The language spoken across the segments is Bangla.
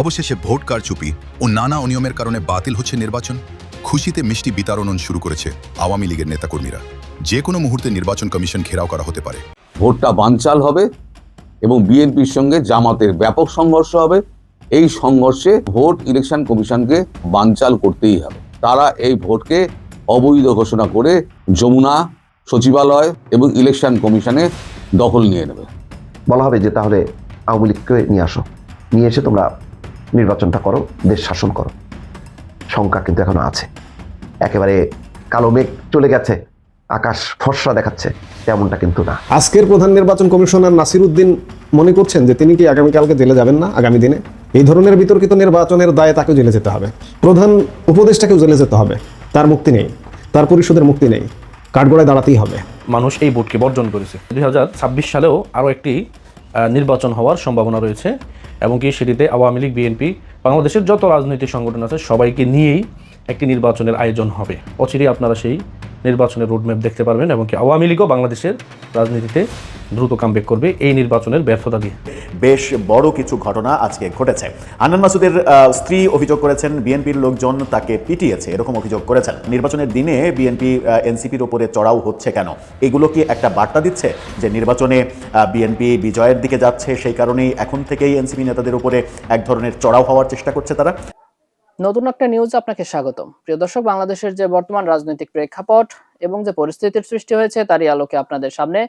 অবশেষে ভোট কারচুপি ও নানা অনিয়মের কারণে বাতিল হচ্ছে নির্বাচন। খুশিতে মিষ্টি বিতরণ শুরু করেছে আওয়ামী লীগের নেতাকর্মীরা। যে কোনো মুহূর্তে নির্বাচন কমিশন ঘেরাও করা হতে পারে। ভোটটা বানচাল হবে এবং বিএনপির সঙ্গে জামাতের ব্যাপক সংঘর্ষ হবে। এই সংঘর্ষে ভোট ইলেকশন কমিশনকে বানচাল করতেই হবে। তারা এই ভোটকে অবৈধ ঘোষণা করে যমুনা সচিবালয় এবং ইলেকশন কমিশনে দখল নিয়ে নেবে। বলা হবে যে তাহলে আওয়ামী লীগকে নিয়ে আসো। নিয়ে এসে তোমরা নির্বাচনটা করো দেশ শাসন করো। শঙ্কা কিন্তু এখনও আছে। একেবারে কালো মেঘ চলে গেছে আকাশ ফর্সা দেখাচ্ছে তেমনটা কিন্তু না। আজকের প্রধান নির্বাচন কমিশনার নাসির উদ্দিন মনে করছেন যে তিনি কি আগামীকালকে জেলে যাবেন না? আগামী দিনে? এই ধরনের বিতর্কিত নির্বাচনের দায়ে তাকেও জেলে যেতে হবে। প্রধান উপদেষ্টাকেও জেলে যেতে হবে। তার মুক্তি নেই। তার পরিষদের মুক্তি নেই। কাঠগড়ায় দাঁড়াতেই হবে। মানুষ এই ভোটকে বর্জন করেছে। দুই হাজার ছাব্বিশ সালেও আরও একটি নির্বাচন হওয়ার সম্ভাবনা রয়েছে। এবং কি সেটিতে আওয়ামী লীগ বিএনপি বাংলাদেশের যত রাজনৈতিক সংগঠন আছে সবাইকে নিয়েই একটি নির্বাচনের আয়োজন হবে। অচিরেই আপনারা সেই নির্বাচনের রোডম্যাপ দেখতে পারবেন এবং কি আওয়ামী লীগও বাংলাদেশের রাজনীতিতে দ্রুত কামব্যাক করবে এই নির্বাচনের ব্যর্থতা দিয়ে। বেশ বড় কিছু ঘটনা আজকে ঘটেছে। আন্নান মাসুদের স্ত্রী অভিযোগ করেছেন, বিএনপির লোকজন তাকে পিটিয়েছে, এরকম অভিযোগ করেছেন। নির্বাচনের দিনে বিএনপি এনসিপির ওপরে চড়াও হচ্ছে কেন? এগুলো কি একটা বার্তা দিচ্ছে যে নির্বাচনে বিএনপি বিজয়ের দিকে যাচ্ছে, সেই কারণেই এখন থেকেই এনসিপি নেতাদের উপরে এক ধরনের চড়াও হওয়ার চেষ্টা করছে তারা? নতুন একটা নিউজ আপনাকে স্বাগতম। প্রিয় দর্শক, বাংলাদেশের যে বর্তমান রাজনৈতিক প্রেক্ষাপট এবং যে পরিস্থিতির সৃষ্টি হয়েছে, তারই আলোকে আপনাদের সামনে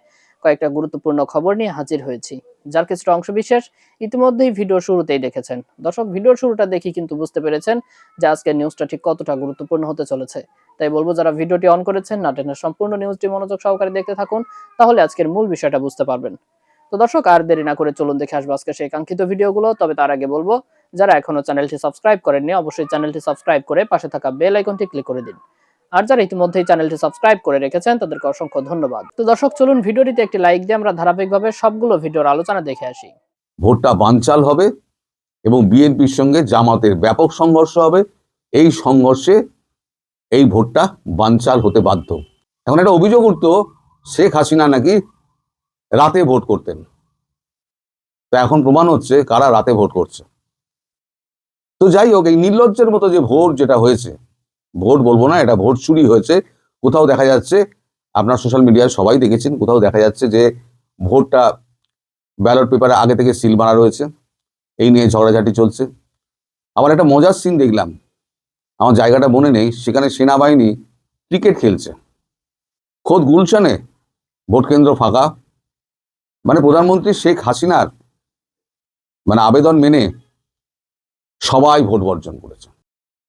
কয়েকটা গুরুত্বপূর্ণ খবর নিয়ে হাজির হয়েছি, যার কিছুটা অংশ বিশেষ ইতিমধ্যেই ভিডিও শুরুতেই দেখেছেন। দর্শক, ভিডিওর শুরুটা দেখি কিন্তু বুঝতে পেরেছেন যে আজকের নিউজটা ঠিক কতটা গুরুত্বপূর্ণ হতে চলেছে। তাই বলব, যারা ভিডিওটি অন করেছেন, না টেনে সম্পূর্ণ নিউজটি মনোযোগ সহকারে দেখতে থাকুন, তাহলে আজকের মূল বিষয়টা বুঝতে পারবেন। তো দর্শক, আর দেরি না করে চলুন দেখে আসব আজকে সেই কাঙ্ক্ষিত ভিডিওগুলো, তবে তার আগে বলব যারা এখনও চ্যানেলটি সাবস্ক্রাইব করেননি, অবশ্যই চ্যানেলটি সাবস্ক্রাইব করে পাশে থাকা বেল আইকনটি ক্লিক করে দিন। আর যারা ইতিমধ্যেই চ্যানেলটি সাবস্ক্রাইব করে রেখেছেন, তাদেরকে অসংখ্য ধন্যবাদ। তো দর্শক, চলুন ভিডিওটিতে একটি লাইক দিয়ে আমরা ধারাবাহিকভাবে সবগুলো ভিডিওর আলোচনা দেখে আসি। ভোটটা বানচাল হবে এবং বিএনপির সঙ্গে জামাতের ব্যাপক সংঘর্ষ হবে। এই সংঘর্ষে এই ভোটটা বানচাল হতে বাধ্য। এখন একটা অভিযোগ উঠতো, শেখ হাসিনা নাকি রাতে ভোট করতেন। তা এখন প্রমাণ হচ্ছে কারা রাতে ভোট করছে। তো যাই হোক, এই নির্লজ্জের মতো যে ভোট যেটা হয়েছে, ভোট বলব না, এটা ভোট চুরি হয়েছে। কোথাও দেখা যাচ্ছে, আপনার সোশ্যাল মিডিয়ায় সবাই দেখেছেন, কোথাও দেখা যাচ্ছে যে ভোটটা ব্যালট পেপারে আগে থেকে সিল মারা রয়েছে। এই নিয়ে ঝগড়াঝাটি চলছে। আবার একটা মজার সিন দেখলাম। আমার জায়গাটা মনে নেই, সেখানে সেনাবাহিনী ক্রিকেট খেলছে। খোদ গুলশানে ভোট কেন্দ্র ফাঁকা। মানে প্রধানমন্ত্রী শেখ হাসিনার মানে আবেদন মেনে সবাই ভোট বর্জন করেছে।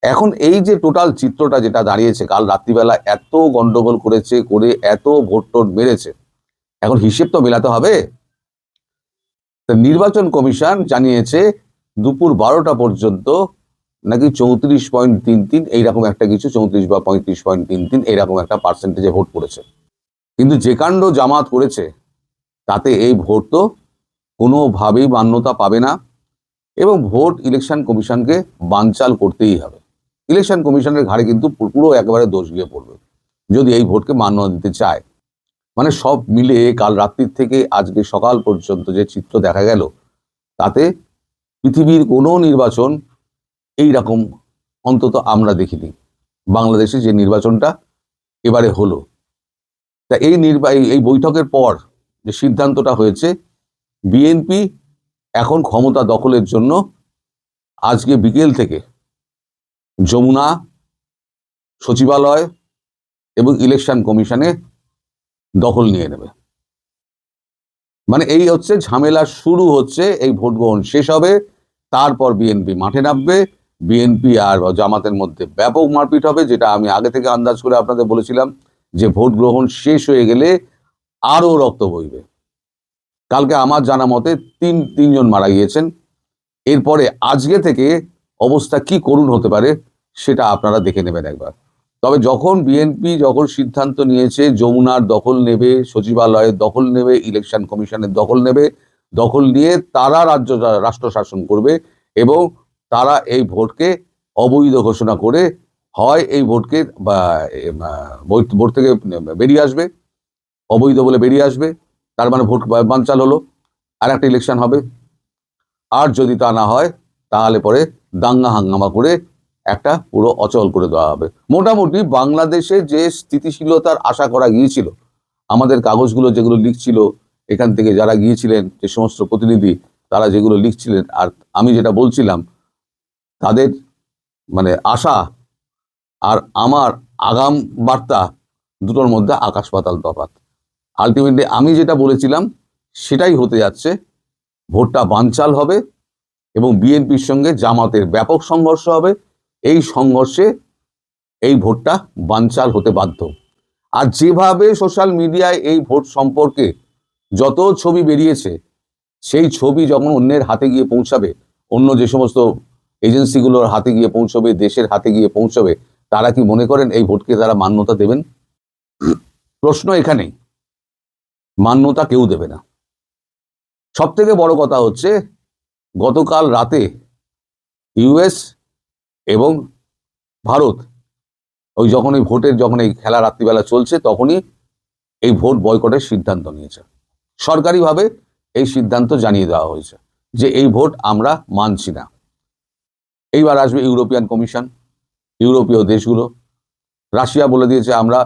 এখন এই যে টোটাল চিত্রটা যেটা দাঁড়িয়েছে, কাল রাত্রিবেলা এত গন্ডগোল করেছে, করে এত ভোট টোট মেরেছে, এখন হিসেব তো মেলাতে হবে। নির্বাচন কমিশন জানিয়েছে, দুপুর বারোটা পর্যন্ত নাকি চৌত্রিশ পয়েন্ট তিন তিন, এইরকম একটা কিছু, চৌত্রিশ বা পঁয়ত্রিশ পয়েন্ট তিন তিন, এইরকম একটা পার্সেন্টেজে ভোট পড়েছে। কিন্তু যে কাণ্ড জামাত করেছে, তাতে এই ভোট তো কোনোভাবেই মান্যতা পাবে না। এবং ভোট ইলেকশন কমিশনকে বানচাল করতেই হবে। ইলেকশন কমিশনের ঘাড়ে কিন্তু পুরো একেবারে দোষ গিয়ে পড়বে, যদি এই ভোটকে মান্যতা দিতে চায়। মানে সব মিলে কাল রাত্রির থেকে আজকে সকাল পর্যন্ত যে চিত্র দেখা গেল, তাতে পৃথিবীর কোনো নির্বাচন এই রকম অন্তত আমরা দেখিনি। বাংলাদেশে যে নির্বাচনটা এবারে হলো। তা এই নির্বা, এই- এই বৈঠকের পর যে সিদ্ধান্তটা হয়েছে, বিএনপি এখন ক্ষমতা দখলের জন্য আজকে বিকেল থেকে যমুনা, সচিবালয় এবং ইলেকশন কমিশনে দখল নিয়ে নেবে। মানে এই হচ্ছে ঝামেলা শুরু হচ্ছে, এই ভোট গ্রহণ শেষ হবে, তারপর বিএনপি মাঠে নামবে। বিএনপি আর জামাতের মধ্যে ব্যাপক মারপিট হবে, যেটা আমি আগে থেকে আন্দাজ করে আপনাদের বলেছিলাম যে ভোট গ্রহণ শেষ হয়ে গেলে আরও রক্ত বইবে। কালকে আমার জানা মতে তিন, তিনজন মারা গিয়েছেন। এরপরে আজকে থেকে অবস্থা কি করুণ হতে পারে সেটা আপনারা দেখে নেবেন একবার। তবে যখন বিএনপি যখন সিদ্ধান্ত নিয়েছে যমুনার দখল নেবে, সচিবালয়ের দখল নেবে ইলেকশন কমিশনের দখল নেবে, দখল নিয়ে তারা রাজ্য রাষ্ট্র শাসন করবে এবং তারা এই ভোটকে অবৈধ ঘোষণা করে হয় এই ভোটকে বা ভোট থেকে বেরিয়ে আসবে, অবৈধ বলে বেরিয়ে আসবে। তার মানে ভোট বানচাল হলো, আর একটা ইলেকশন হবে। আর যদি তা না হয়, তাহলে পরে দাঙ্গা হাঙ্গামা করে একটা পুরো অচল করে দেওয়া হবে। মোটামুটি বাংলাদেশে যে স্থিতিশীলতার আশা করা গিয়েছিল, আমাদের কাগজগুলো যেগুলো লিখছিল, এখান থেকে যারা গিয়েছিলেন, যে সমস্ত প্রতিনিধি, তারা যেগুলো লিখছিলেন, আর আমি যেটা বলছিলাম, তাদের মানে আশা আর আমার আগাম বার্তা দুটোর মধ্যে আকাশ পাতাল তফাৎ। আলটিমেটলি আমি যেটা বলেছিলাম, সেটাই হতে যাচ্ছে। ভোটটা বানচাল হবে এবং বিএনপির সঙ্গে জামাতের ব্যাপক সংঘর্ষ হবে। এই সংঘর্ষে এই ভোটটা বানচাল হতে বাধ্য। আর যেভাবে সোশ্যাল মিডিয়ায় এই ভোট সম্পর্কে যত ছবি বেরিয়েছে, সেই ছবি যখন অন্যের হাতে গিয়ে পৌঁছাবে, অন্য যে সমস্ত এজেন্সিগুলোর হাতে গিয়ে পৌঁছবে, দেশের হাতে গিয়ে পৌঁছবে, তারা কি মনে করেন এই ভোটকে তারা মান্যতা দেবেন? প্রশ্ন এখানেই। মান্যতা কেউ দেবে না। সব থেকে বড় কথা হচ্ছে, গতকাল রাতে ইউএস এবং ভারত, ওই যখন ওই ভোটের যখন এই খেলা রাত্রিবেলা চলছে, তখনই এই ভোট বয়কটের সিদ্ধান্ত নিয়েছে। সরকারিভাবে এই সিদ্ধান্ত জানিয়ে দেওয়া হয়েছে যে এই ভোট আমরা মানছি না। এইবার আসবে ইউরোপিয়ান কমিশন, ইউরোপীয় দেশগুলো। রাশিয়া বলে দিয়েছে, আমরা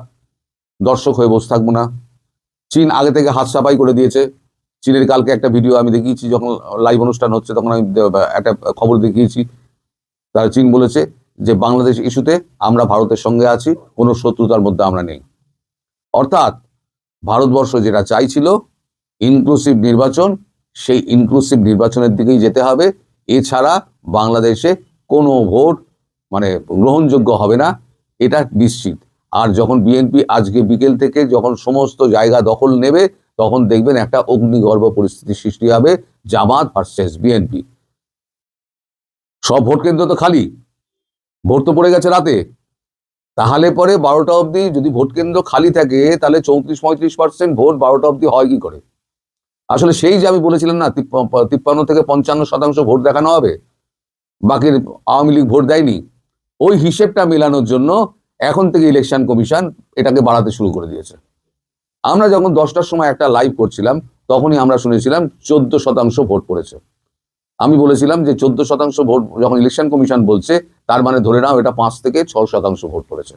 দর্শক হয়ে বসে থাকব না। চীন আগে থেকে হাত সাফাই করে দিয়েছে। চীনের কালকে একটা ভিডিও আমি দেখিয়েছি, যখন লাইভ অনুষ্ঠান হচ্ছে, তখন আমি একটা খবর দেখিয়েছি। তারা চীন বলেছে যে, বাংলাদেশ ইস্যুতে আমরা ভারতের সঙ্গে আছি, কোনো শত্রুতার মধ্যে আমরা নেই। অর্থাৎ, ভারতবর্ষ যেটা চাইছিল ইনক্লুসিভ নির্বাচন, সেই ইনক্লুসিভ নির্বাচনের দিকেই যেতে হবে। এছাড়া বাংলাদেশে কোনো ভোট মানে গ্রহণযোগ্য হবে না, এটা নিশ্চিত। আর যখন বিএনপি আজকে বিকেল থেকে যখন সমস্ত জায়গা দখল নেবে, তখন দেখবেন একটা অগ্নিগর্ভ পরিস্থিতি সৃষ্টি হবে, জামাত ভার্সেস বিএনপি সব ভোট কেন্দ্র তো খালি। ভোট তো পড়ে গেছে রাতে। তাহলে পরে বারোটা অবধি যদি ভোট কেন্দ্র খালি থাকে, তাহলে চৌত্রিশ, পঁয়ত্রিশ পার্সেন্ট ভোট বারোটা অবধি হয় কি করে? আসলে সেই যে আমি বলেছিলাম না তিপ্পান্ন থেকে পঞ্চান্ন শতাংশ ভোট দেখানো হবে, বাকি আওয়ামী লীগ ভোট দেয়নি। ওই হিসেবটা মেলানোর জন্য এখন থেকে ইলেকশন কমিশন এটাকে বাড়াতে শুরু করে দিয়েছে। আমরা যখন দশটার সময় একটা লাইভ করছিলাম, তখনই আমরা শুনেছিলাম চোদ্দ শতাংশ ভোট পড়েছে। আমি বলেছিলাম যে চোদ্দ শতাংশ ভোট যখন ইলেকশন কমিশন বলছে, তার মানে ধরে নাও এটা পাঁচ থেকে ছ শতাংশ ভোট পড়েছে।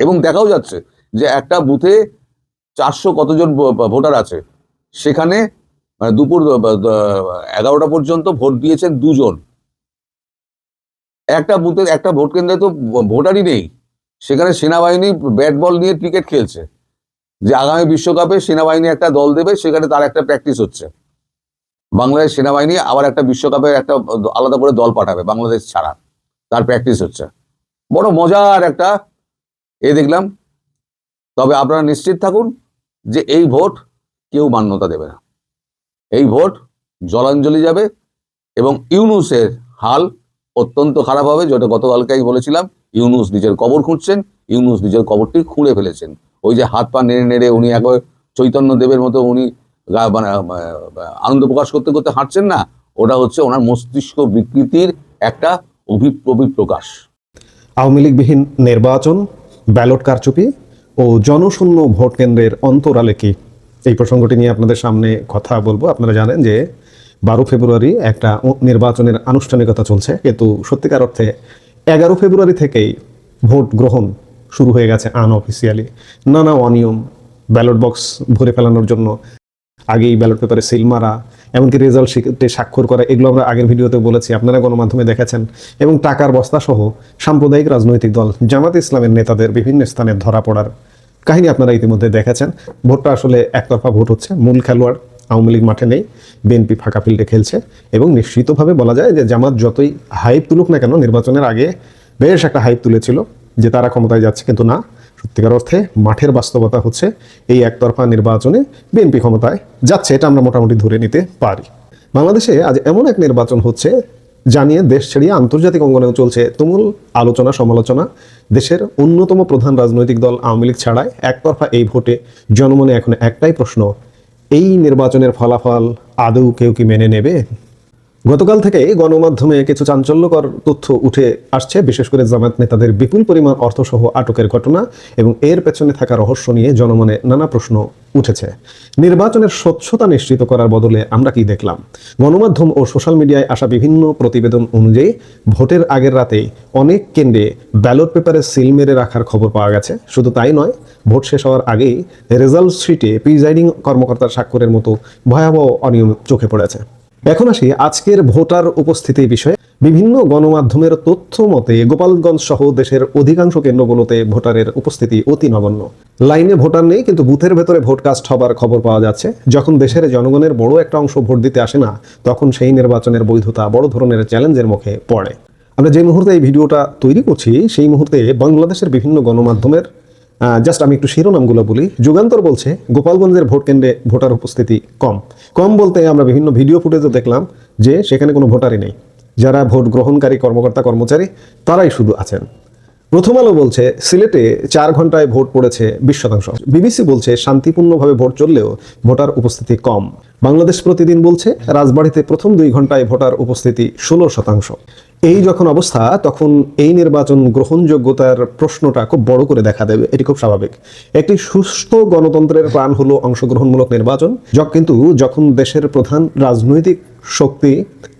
এবং দেখাও যাচ্ছে যে একটা বুথে চারশো কতজন ভোটার আছে, সেখানে মানে দুপুর এগারোটা পর্যন্ত ভোট দিয়েছেন দুজন। একটা বুথের একটা ভোট কেন্দ্রে তো ভোটারই নেই। সেখানে সেনাবাহিনী ব্যাট বল নিয়ে ক্রিকেট খেলছে। যে আগামী বিশ্বকাপে সেনাবাহিনী একটা দল দেবে, সেখানে তার একটা প্র্যাকটিস হচ্ছে। বাংলাদেশ সেনাবাহিনী আবার একটা বিশ্বকাপের একটা আলাদা করে দল পাঠাবে, বাংলাদেশ ছাড়া। তার প্র্যাকটিস হচ্ছে। বড় মজার একটা এ দেখলাম। তবে আপনারা নিশ্চিত থাকুন যে এই ভোট কেউ মান্যতা দেবে না। এই ভোট জলাঞ্জলি যাবে এবং ইউনুসের হাল অত্যন্ত খারাপ হবে, যেটা গতকালকে আমি বলেছিলাম। ইউনুস নিজের কবর খুঁজছেন, ইউনুস নিজের কবরটি খুঁড়ে ফেলেছেন। ওই যে হাত পা নেড়ে নেড়ে উনি একবার চৈতন্য দেবের মতো উনি মানে আনন্দ প্রকাশ করতে করতে হাঁটছেন না, ওটা হচ্ছে ওনার মস্তিষ্ক বিকৃতির একটা অভিপ্রবি প্রকাশ আওয়ামী লীগবিহীন নির্বাচন, ব্যালট কারচুপি ও জনশূন্য ভোট কেন্দ্রের অন্তরালে কি এই প্রসঙ্গটি নিয়ে আপনাদের সামনে কথা বলব। আপনারা জানেন যে বারো ফেব্রুয়ারি একটা নির্বাচনের আনুষ্ঠানিকতা চলছে, কিন্তু সত্যিকার অর্থে এগারো ফেব্রুয়ারি থেকেই ভোট গ্রহণ শুরু হয়ে গেছে আনঅফিসিয়ালি নানা অনিয়ম ব্যালট বক্স ভরে ফেলানোর জন্য। আগেই ব্যালট পেপারে সিল মারা, এমনকি রেজাল্ট স্বাক্ষর করা, এগুলো আমরা আগের ভিডিওতে বলেছি, আপনারা গণমাধ্যমে দেখেছেন। এবং টাকার বস্তা সহ সাম্প্রদায়িক রাজনৈতিক দল, জামাত ইসলামের নেতাদের বিভিন্ন স্থানে ধরা পড়ার কাহিনী আপনারা ইতিমধ্যে দেখেছেন। ভোটটা আসলে একতরফা ভোট হচ্ছে মূল খেলোয়াড় আওয়ামী লীগ মাঠে নেই, বিএনপি ফাঁকা ফিল্ডে খেলছে এবং নিশ্চিতভাবে বলা যায় যে জামাত যতই হাইপ তুলুক না কেন, নির্বাচনের আগে বেশ একটা হাইপ তুলেছিল যে তারা ক্ষমতায় যাচ্ছে, কিন্তু না। সত্যিকার অর্থে মাঠের বাস্তবতা হচ্ছে এই একতরফা নির্বাচনে বিএনপি ক্ষমতায় যাচ্ছে, এটা আমরা মোটামুটি ধরে নিতে পারি। বাংলাদেশে আজ এমন এক নির্বাচন হচ্ছে জানিয়ে দেশ ছেড়িয়ে আন্তর্জাতিক অঙ্গনেও চলছে তুমুল আলোচনা, সমালোচনা। দেশের অন্যতম প্রধান রাজনৈতিক দল আওয়ামী লীগ ছাড়াই একতরফা এই ভোটে জনমনে এখন একটাই প্রশ্ন এই নির্বাচনের ফলাফল আদৌ কেউ কি মেনে নেবে? গতকাল থেকে গণমাধ্যমে কিছু চাঞ্চল্যকর তথ্য উঠে আসছে, বিশেষ করে জামায়াত নেতাদের বিপুল পরিমাণ অর্থসহ আটকের ঘটনা এবং এর পেছনে থাকা রহস্য নিয়ে জনমনে নানা প্রশ্ন উঠেছে। নির্বাচনের স্বচ্ছতা নিশ্চিত করার বদলে আমরা কি দেখলাম? গণমাধ্যম ও সোশ্যাল মিডিয়ায় আসা বিভিন্ন প্রতিবেদন অনুযায়ী ভোটের আগের রাতেই অনেক কেন্দ্রে ব্যালট পেপারে সিল মেরে রাখার খবর পাওয়া গেছে। শুধু তাই নয়, ভোট শেষ হওয়ার আগেই রেজাল্ট শিটে প্রিজাইডিং কর্মকর্তার স্বাক্ষরের মতো ভয়াবহ অনিয়ম চোখে পড়েছে। এখন আসি আজকের ভোটার উপস্থিতি বিষয়ে। বিভিন্ন গণমাধ্যমের তথ্য মতে গোপালগঞ্জ সহ দেশের অধিকাংশ কেন্দ্রগুলোতে ভোটারের উপস্থিতি অতি নগণ্য। লাইনে ভোটার নেই, কিন্তু বুথের ভেতরে ভোটকাস্ট হবার খবর পাওয়া যাচ্ছে। যখন দেশের জনগণের বড় একটা অংশ ভোট দিতে আসে না, তখন সেই নির্বাচনের বৈধতা বড় ধরনের চ্যালেঞ্জের মুখে পড়ে। আমরা যে মুহূর্তে এই ভিডিওটা তৈরি করছি, সেই মুহূর্তে বাংলাদেশের বিভিন্ন গণমাধ্যমের জাস্ট আমি একটু শিরোনামগুলো বলি। যুগান্তর বলছে, গোপালগঞ্জের ভোট কেন্দ্রে ভোটার উপস্থিতি কম। কম বলতে আমরা বিভিন্ন ভিডিও ফুটেজে দেখলাম যে সেখানে কোনো ভোটারই নেই। যারা ভোট গ্রহণকারী কর্মকর্তা, কর্মচারী, তারাই শুধু আছেন। প্রথম আলো বলছে, সিলেটে চার ঘন্টায় ভোট পড়েছে বিশ শতাংশ। বিবিসি বলছে, শান্তিপূর্ণভাবে ভোট চললেও ভোটার উপস্থিতি কম। বাংলাদেশ প্রতিদিন বলছে, রাজবাড়িতে প্রথম দুই ঘন্টায় ভোটার উপস্থিতি ষোলো শতাংশ। এই যখন অবস্থা, তখন এই নির্বাচন গ্রহণযোগ্যতার প্রশ্নটা খুব বড় করে দেখা দেবে। এটি খুব স্বাভাবিক। একটি সুস্থ গণতন্ত্রের প্রাণ হলো অংশগ্রহণমূলক নির্বাচন। কিন্তু যখন দেশের প্রধান রাজনৈতিক শক্তি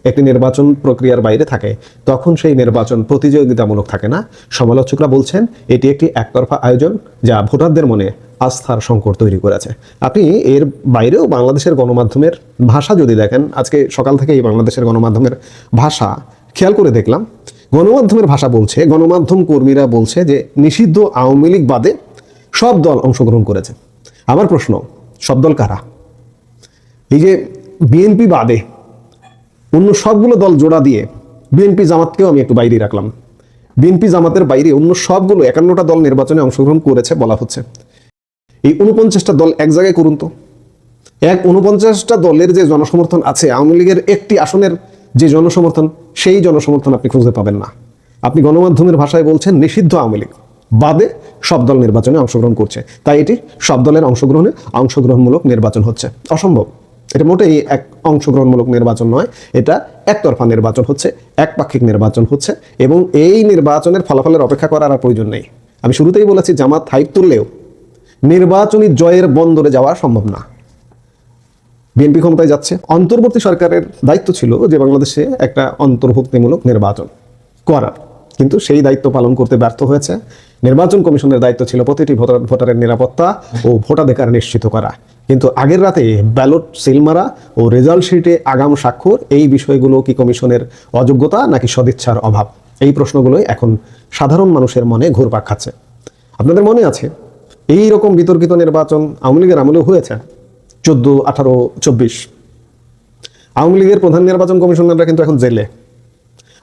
একটি নির্বাচন প্রক্রিয়ার বাইরে থাকে, তখন সেই নির্বাচন প্রতিযোগিতামূলক থাকে না। সমালোচকরা বলছেন, এটি একটি একতরফা আয়োজন যা ভোটারদের মনে আস্থার সংকট তৈরি করেছে। আপনি এর বাইরেও বাংলাদেশের গণমাধ্যমের ভাষা যদি দেখেন, আজকে সকাল থেকেই বাংলাদেশের গণমাধ্যমের ভাষা খেয়াল করে দেখলাম, গণমাধ্যমের ভাষা বলছে, গণমাধ্যম কর্মীরা বলছে যে নিষিদ্ধ আওয়ামী লীগ বাদে সব দল অংশগ্রহণ করেছে। আমার প্রশ্ন, সব দল কারা? এই যে বিএনপি বাদে অন্য সবগুলো দল জোড়া দিয়ে বিএনপি জামাতকেও আমি একটু বাইরে রাখলাম। বিএনপি জামাতের বাইরে অন্য সবগুলো একান্নটা দল নির্বাচনে অংশগ্রহণ করেছে বলা হচ্ছে। এই উনপঞ্চাশটা দল এক জায়গায় করুন তো। এক উনপঞ্চাশটা দলের যে জনসমর্থন আছে, আওয়ামী লীগের একটি আসনের যে জনসমর্থন, সেই জনসমর্থন আপনি খুঁজে পাবেন না। আপনি গণমাধ্যমের ভাষায় বলছেন, নিষিদ্ধ আওয়ামী লীগ। বাদে সব দল নির্বাচনে অংশগ্রহণ করছে। তাই এটি সব দলের অংশগ্রহণে অংশগ্রহণমূলক নির্বাচন হচ্ছে। অসম্ভব। এটা মোটেই এক অংশগ্রহণমূলক নির্বাচন নয়। এটা একতরফা নির্বাচন হচ্ছে, একপাক্ষিক নির্বাচন হচ্ছে, এবং এই নির্বাচনের ফলাফলের অপেক্ষা করার আর প্রয়োজন নেই। আমি শুরুতেই বলেছি, জামাত হাইপ তুললেও নির্বাচনী জয়ের বন্দরে যাওয়া সম্ভব না। বিএনপি ক্ষমতায় যাচ্ছে। অন্তর্বর্তী সরকারের দায়িত্ব ছিল যে বাংলাদেশে একটা অন্তর্ভুক্তিমূলক নির্বাচন করার। কিন্তু সেই দায়িত্ব পালন করতে ব্যর্থ হয়েছে। নির্বাচন কমিশনের দায়িত্ব ছিল প্রতিটি ভোটার ভোটারের নিরাপত্তা ও ভোটাধিকার নিশ্চিত করা। কিন্তু আগের রাতে ব্যালট সিল মারা ও রেজাল্ট শিটে আগাম স্বাক্ষর, এই বিষয়গুলো কি কমিশনের অযোগ্যতা নাকি সদিচ্ছার অভাব? এই প্রশ্নগুলোই এখন সাধারণ মানুষের মনে ঘুরপাক খাচ্ছে। আপনাদের মনে আছে, এই রকম বিতর্কিত নির্বাচন আওয়ামী লীগের আমলেও হয়েছে? চোদ্দ, আঠারো, চব্বিশ। আওয়ামী লীগের প্রধান নির্বাচন কমিশনাররা কিন্তু এখন জেলে।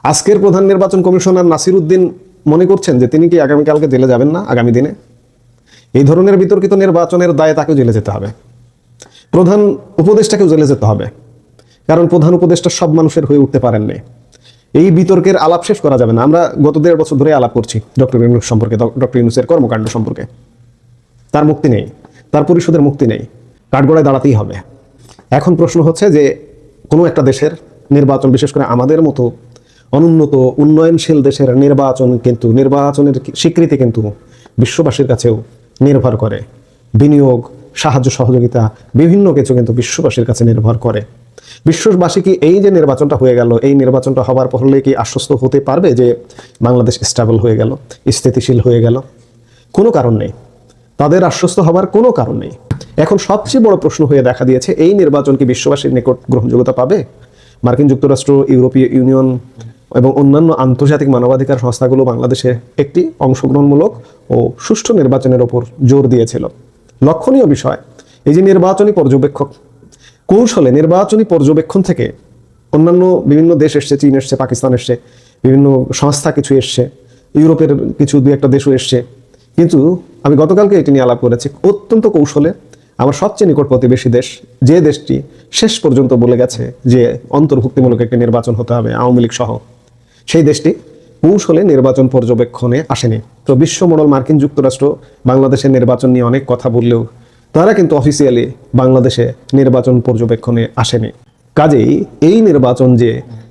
আজকের প্রধান নির্বাচন কমিশনার নাসির উদ্দিন মনে করছেন যে তিনি কি আগামীকালকে জেলে যাবেন না, আগামী দিনে? এই ধরনের বিতর্কিত নির্বাচনের দায়ে তাকেও জেলে যেতে হবে। প্রধান উপদেষ্টাকেও জেলে যেতে হবে। কারণ প্রধান উপদেষ্টা সব মানুষের হয়ে উঠতে পারেননি। এই বিতর্কের আলাপ শেষ করা যাবে না। আমরা গত দেড় বছর ধরে আলাপ করছি ডক্টর ইউনুস সম্পর্কে ডক্টর ইউনুসের কর্মকাণ্ড সম্পর্কে। তার মুক্তি নেই। তার পরিষদের মুক্তি নেই। কাঠগড়ায় দাঁড়াতেই হবে। এখন প্রশ্ন হচ্ছে যে, কোনো একটা দেশের নির্বাচন, বিশেষ করে আমাদের মতো অনুন্নত, উন্নয়নশীল দেশের নির্বাচন কিন্তু, নির্বাচনের স্বীকৃতি কিন্তু বিশ্ববাসীর কাছেও নির্ভর করে। বিনিয়োগ, সাহায্য সহযোগিতা, বিভিন্ন কিছু কিন্তু বিশ্ববাসীর কাছে নির্ভর করে। বিশ্ববাসী কি এই যে নির্বাচনটা হয়ে গেল, এই নির্বাচনটা হবার পরলে কি আশ্বস্ত হতে পারবে যে বাংলাদেশ স্টেবল হয়ে গেল, স্থিতিশীল হয়ে গেল? কোনো কারণ নেই। তাদের আশ্বস্ত হবার কোনো কারণ নেই। এখন সবচেয়ে বড় প্রশ্ন হয়ে দেখা দিয়েছে, এই নির্বাচন কি বিশ্ববাসীর নিকট গ্রহণযোগ্যতা পাবে? মার্কিন যুক্তরাষ্ট্র, ইউরোপীয় ইউনিয়ন এবং অন্যান্য আন্তর্জাতিক মানবাধিকার সংস্থাগুলো বাংলাদেশে একটি অংশগ্রহণমূলক ও সুষ্ঠু নির্বাচনের ওপর জোর দিয়েছিল। লক্ষণীয় বিষয়, এই যে নির্বাচনী পর্যবেক্ষক, কৌশলে নির্বাচনী পর্যবেক্ষণ থেকে অন্যান্য বিভিন্ন দেশ এসছে, চীন এসছে, পাকিস্তান এসছে, বিভিন্ন সংস্থা কিছু এসছে, ইউরোপের কিছু দু একটা দেশও এসছে কিন্তু আমি গতকালকে এটি নিয়ে আলাপ করেছি। অত্যন্ত কৌশলে আমার সবচেয়ে নিকট প্রতিবেশী দেশ, যে দেশটি শেষ পর্যন্ত বলে গেছে যে অন্তর্ভুক্তিমূলক একটি নির্বাচন হতে হবে আওয়ামী লীগ সহ, সেই দেশটি কৌশলে নির্বাচন পর্যবেক্ষণে আসেনি। তো বিশ্ব মোড়ল মার্কিন যুক্তরাষ্ট্র বাংলাদেশের নির্বাচন নিয়ে অনেক কথা বললেও তারা কিন্তু অফিসিয়ালি বাংলাদেশে নির্বাচন পর্যবেক্ষণে আসেনি। কাজেই এই নির্বাচন যে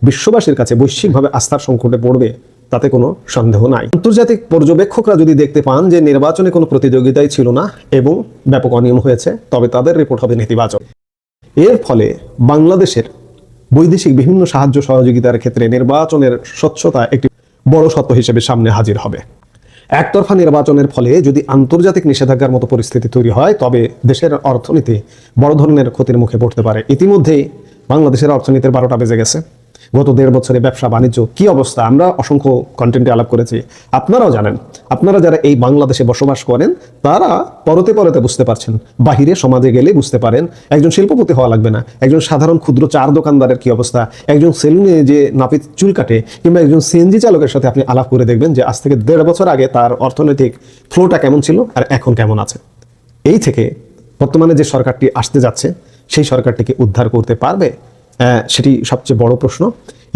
বিশ্ববাসীর কাছে বৈশ্বিকভাবে আস্থার সংকটে পড়বে তাতে কোনো সন্দেহ নাই। আন্তর্জাতিক পর্যবেক্ষকরা যদি দেখতে পান যে নির্বাচনে কোনো প্রতিযোগিতাই ছিল না এবং ব্যাপক অনিয়ম হয়েছে, তবে তাদের রিপোর্ট হবে নেতিবাচক। এর ফলে বাংলাদেশের বৈদেশিক বিভিন্ন সাহায্য সহযোগিতার ক্ষেত্রে নির্বাচনের স্বচ্ছতা একটি বড় সত্য হিসেবে সামনে হাজির হবে। একতরফা নির্বাচনের ফলে যদি আন্তর্জাতিক নিষেধাজ্ঞার মতো পরিস্থিতি তৈরি হয়, তবে দেশের অর্থনীতি বড় ধরনের ক্ষতির মুখে পড়তে পারে। ইতিমধ্যেই বাংলাদেশের অর্থনীতির বারোটা বেজে গেছে। গত দেড় বছরে ব্যবসা, বাণিজ্য, কি অবস্থা? আমরা অসংখ্য কন্টেন্টে আলাপ করেছি। আপনারাও জানেন, আপনারা যারা এই বাংলাদেশে বসবাস করেন, তারা পরতে পরতে বুঝতে পারছেন। বাহিরে সমাজে গেলে বুঝতে পারেন, একজন শিল্পপতি হওয়া লাগবে না, একজন সাধারণ ক্ষুদ্র চার দোকানদারের কি অবস্থা, একজন সেলুনে যে নাপিত চুল কাটে, কিংবা একজন সিএনজি চালকের সাথে আপনি আলাপ করে দেখবেন যে আজ থেকে দেড় বছর আগে তার অর্থনৈতিক ফ্লোটা কেমন ছিল আর এখন কেমন আছে। এই থেকে বর্তমানে যে সরকারটি আসতে যাচ্ছে, সেই সরকারটিকে উদ্ধার করতে পারবে? সেটি সবচেয়ে বড় প্রশ্ন।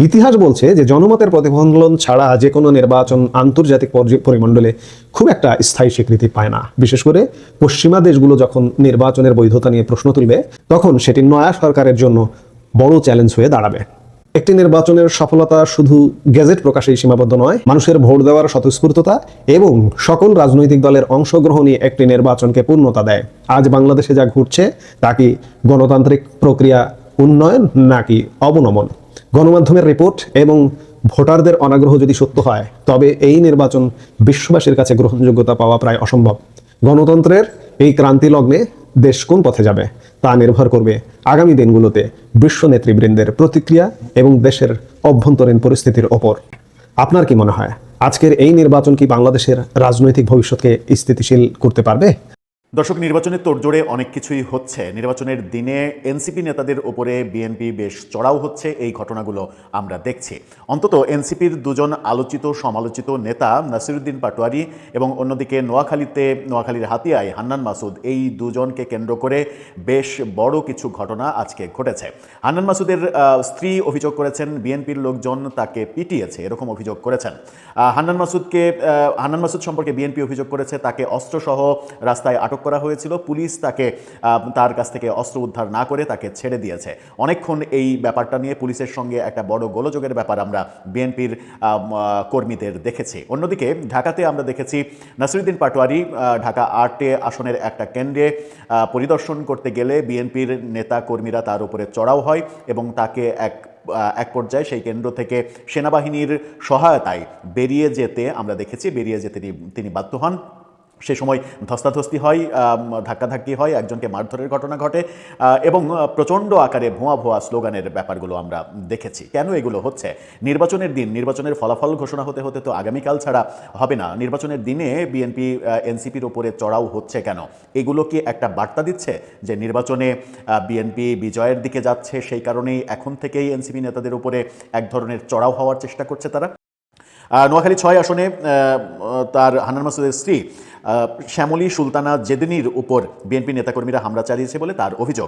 ইতিহাস বলছে যে জনমতের প্রতিফলন ছাড়া যে কোনো নির্বাচন আন্তর্জাতিক পরিমণ্ডলে খুব একটা স্থায়ী স্বীকৃতি পায় না। বিশেষ করে পশ্চিমা দেশগুলো যখন নির্বাচনের বৈধতা নিয়ে প্রশ্ন তুলবে, তখন সেটি নয়া সরকারের জন্য বড় চ্যালেঞ্জ হয়ে দাঁড়াবে। একটি নির্বাচনের সফলতা শুধু গেজেট প্রকাশেই সীমাবদ্ধ নয়, মানুষের ভোট দেওয়ার স্বতঃস্ফূর্ততা এবং সকল রাজনৈতিক দলের অংশগ্রহণই একটি নির্বাচনকে পূর্ণতা দেয়। আজ বাংলাদেশে যা ঘটছে, তা কি গণতান্ত্রিক প্রক্রিয়া উন্নয়ন নাকি অবনমন? গণমাধ্যমের রিপোর্ট এবং ভোটারদের অনাগ্রহ যদি সত্য হয়, তবে এই নির্বাচন বিশ্ববাসীর কাছে গ্রহণযোগ্যতা পাওয়া প্রায় অসম্ভব। গণতন্ত্রের এই ক্রান্তি লগ্নে দেশ কোন পথে যাবে তা নির্ভর করবে আগামী দিনগুলোতে বিশ্ব নেতৃবৃন্দের প্রতিক্রিয়া এবং দেশের অভ্যন্তরীণ পরিস্থিতির ওপর। আপনার কি মনে হয়, আজকের এই নির্বাচন কি বাংলাদেশের রাজনৈতিক ভবিষ্যৎকে স্থিতিশীল করতে পারবে? দর্শক নির্বাচনের তোড়জোড়ে অনেক কিছুই হচ্ছে। নির্বাচনের দিনে এনসিপি নেতাদের ওপরে বিএনপি বেশ চড়াও হচ্ছে, এই ঘটনাগুলো আমরা দেখছি। অন্তত এনসিপির দুজন আলোচিত, সমালোচিত নেতা নাসিরুদ্দিন পাটোয়ারি এবং অন্যদিকে নোয়াখালীতে, নোয়াখালীর হাতিয়ায় হান্নান মাসুদ, এই দুজনকে কেন্দ্র করে বেশ বড় কিছু ঘটনা আজকে ঘটেছে। হান্নান মাসুদের স্ত্রী অভিযোগ করেছেন, বিএনপির লোকজন তাকে পিটিয়েছে, এরকম অভিযোগ করেছেন। হান্নান মাসুদকে হান্নান মাসুদ সম্পর্কে বিএনপি অভিযোগ করেছে, তাকে অস্ত্রসহ রাস্তায় আটক করা হয়েছিল। পুলিশ তাকে তার কাছ থেকে অস্ত্র উদ্ধার না করে তাকে ছেড়ে দিয়েছে। অনেকক্ষণ এই ব্যাপারটা নিয়ে পুলিশের সঙ্গে একটা বড় গোলযোগের ব্যাপার আমরা বিএনপির কর্মীদের দেখেছি। অন্যদিকে ঢাকাতে আমরা দেখেছি নাসিরুদ্দিন পাটোয়ারি ঢাকা আটে আসনের একটা কেন্দ্রে পরিদর্শন করতে গেলে বিএনপির নেতা কর্মীরা তার উপরে চড়াও হয় এবং তাকে এক এক পর্যায়ে সেই কেন্দ্র থেকে সেনাবাহিনীর সহায়তায় বেরিয়ে যেতে আমরা দেখেছি। বেরিয়ে যেতে তিনি বাধ্য হন। সে সময় ধস্তাধস্তি হয় ধাক্কাধাক্কি হয়, একজনকে মারধরের ঘটনা ঘটে এবং প্রচণ্ড আকারে ভুয়া ভুয়া স্লোগানের ব্যাপারগুলো আমরা দেখেছি। কেন এগুলো হচ্ছে? নির্বাচনের দিন, নির্বাচনের ফলাফল ঘোষণা হতে হতে তো আগামীকাল ছাড়া হবে না। নির্বাচনের দিনে বিএনপি এনসিপির ওপরে চড়াও হচ্ছে কেন? এগুলো কি একটা বার্তা দিচ্ছে যে নির্বাচনে বিএনপি বিজয়ের দিকে যাচ্ছে, সেই কারণেই এখন থেকেই এনসিপি নেতাদের উপরে এক ধরনের চড়াও হওয়ার চেষ্টা করছে তারা? নোয়াখালী ছয় আসনে তার হানান মাসুদের স্ত্রী শ্যামলী সুলতানা জেদনির উপর বিএনপি নেতাকর্মীরা হামলা চালিয়েছে বলে তার অভিযোগ।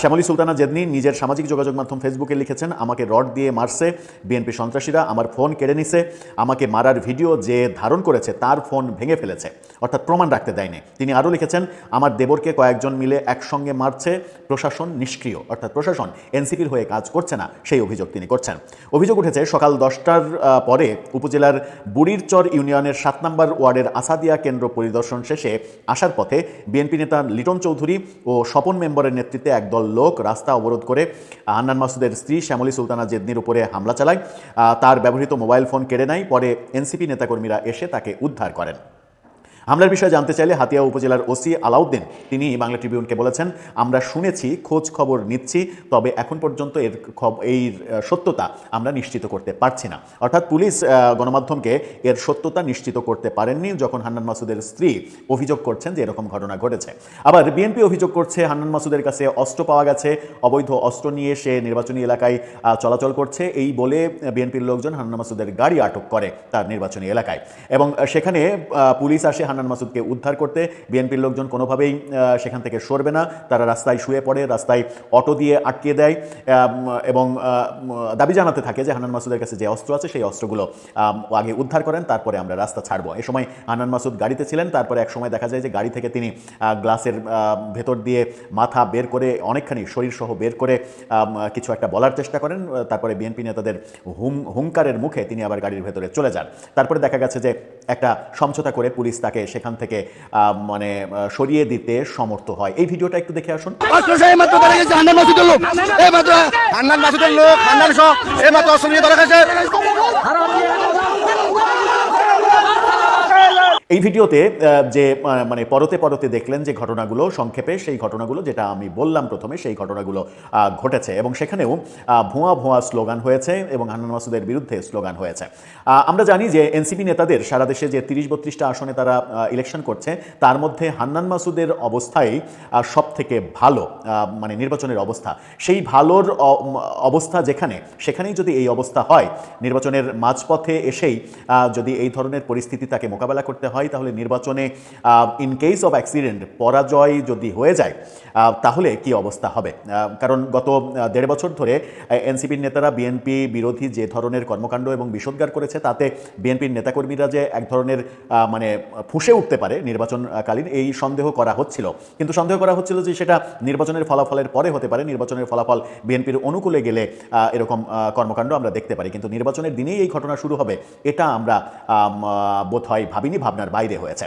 শ্যামলী সুলতানা জেদনি নিজের সামাজিক যোগাযোগ মাধ্যম ফেসবুকে লিখেছেন, আমাকে রড দিয়ে মারছে, বিএনপি সন্ত্রাসীরা আমার ফোন কেড়ে নিছে, আমাকে মারার ভিডিও যে ধারণ করেছে তার ফোন ভেঙে ফেলেছে, অর্থাৎ প্রমাণ রাখতে দেয়নি। তিনি আরও লিখেছেন, আমার দেবরকে কয়েকজন মিলে একসঙ্গে মারছে, প্রশাসন নিষ্ক্রিয়, অর্থাৎ প্রশাসন, এনসিপির হয়ে কাজ করছে না। সেই অভিযোগ তিনি করছেন। অভিযোগ উঠেছে, সকাল দশটার পরে উপজেলার বুড়িরচর ইউনিয়নের সাত নম্বর ওয়ার্ডের আসাদিয়া কেন্দ্র পরিদর্শন শেষে আসার পথে বিএনপি নেতা লিটন চৌধুরী ও স্বপন মেম্বরের নেতৃত্বে একদল লোক রাস্তা অবরোধ করে হান্নান মাসুদের স্ত্রী শ্যামলী সুলতানা জেদনির উপরে হামলা চালায়। তার ব্যবহৃত মোবাইল ফোন কেড়ে নেয়। পরে এনসিপি নেতাকর্মীরা এসে তাকে উদ্ধার করেন। হামলার বিষয়ে জানতে চাইলে হাতিয়া উপজেলার ওসি আলাউদ্দিন, তিনি বাংলা ট্রিবিউনকে বলেছেন, আমরা শুনেছি, খোঁজ খবর নিচ্ছি, তবে এখন পর্যন্ত এর এই সত্যতা আমরা নিশ্চিত করতে পারছি না। অর্থাৎ পুলিশ গণমাধ্যমকে এর সত্যতা নিশ্চিত করতে পারেননি যখন হান্নান মাসুদের স্ত্রী অভিযোগ করছেন যে এরকম ঘটনা ঘটেছে। আবার বিএনপি অভিযোগ করছে, হান্নান মাসুদের কাছে অস্ত্র পাওয়া গেছে, অবৈধ অস্ত্র নিয়ে সে নির্বাচনী এলাকায় চলাচল করছে, এই বলে বিএনপির লোকজন হান্নান মাসুদের গাড়ি আটক করে তার নির্বাচনী এলাকায়। এবং সেখানে পুলিশ আসে হান্নান মাসুদকে উদ্ধার করতে বিএনপির লোকজন কোনোভাবেই সেখান থেকে সরবে না। তারা রাস্তায় শুয়ে পড়ে, রাস্তায় অটো দিয়ে আটকে দেয় এবং দাবি জানাতে থাকে যে হান্নান মাসুদের কাছে যে অস্ত্র আছে, সেই অস্ত্রগুলো আগে উদ্ধার করেন, তারপরে আমরা রাস্তা ছাড়বো। এ সময় হান্নান মাসুদ গাড়িতে ছিলেন, তারপরে এক সময় দেখা যায় যে গাড়ি থেকে তিনি গ্লাসের ভেতর দিয়ে মাথা বের করে অনেকখানি শরীর সহ বের করে কিছু একটা বলার চেষ্টা করেন তারপরে বিএনপি নেতাদের হুম, হুঙ্কারের মুখে তিনি আবার গাড়ির ভেতরে চলে যান। তারপরে দেখা গেছে যে একটা সমঝোতা করে পুলিশ তাকে সেখান থেকে মানে সরিয়ে দিতে সমর্থ হয়। এই ভিডিওটা একটু দেখে আসুন। লোক। লোক হান্নান সহ এই ভিডিওতে যে মানে পরতে পরতে দেখলেন যে ঘটনাগুলো, সংক্ষেপে সেই ঘটনাগুলো, যেটা আমি বললাম প্রথমে, সেই ঘটনাগুলো ঘটেছে এবং সেখানেও ভুয়া ভুয়া স্লোগান হয়েছে এবং হান্নান মাসুদের বিরুদ্ধে স্লোগান হয়েছে। আমরা জানি যে এনসিপি নেতাদের সারা দেশে যে তিরিশ বত্রিশটা আসনে তারা ইলেকশন করছে, তার মধ্যে হান্নান মাসুদের অবস্থাই সব থেকে ভালো মানে নির্বাচনের অবস্থা। সেই ভালোর অবস্থা যেখানে, সেখানেই যদি এই অবস্থা হয়, নির্বাচনের মাঝপথে এসেই যদি এই ধরনের পরিস্থিতি তাকে মোকাবেলা করতে হয় তাহলে নির্বাচনে ইন কেস অফ অ্যাক্সিডেন্ট পরাজয় যদি হয়ে যায় তাহলে কি অবস্থা হবে? কারণ গত দেড় বছর ধরে এনসিপির নেতারা বিএনপি বিরোধী যে ধরনের কর্মকাণ্ড এবং বিষোদ্গার করেছে তাতে বিএনপির নেতাকর্মীরা যে এক ধরনের মানে ফুঁসে উঠতে পারে নির্বাচনকালীন এই সন্দেহ করা হচ্ছিল। কিন্তু সন্দেহ করা হচ্ছিল যে সেটা নির্বাচনের ফলাফলের পরে হতে পারে। নির্বাচনের ফলাফল বিএনপির অনুকূলে গেলে এরকম কর্মকাণ্ড আমরা দেখতে পারি। কিন্তু নির্বাচনের দিনেই এই ঘটনা শুরু হবে এটা আমরা আম, বোধ হয় ভাবিনি ভাবনার বাইরে হয়েছে।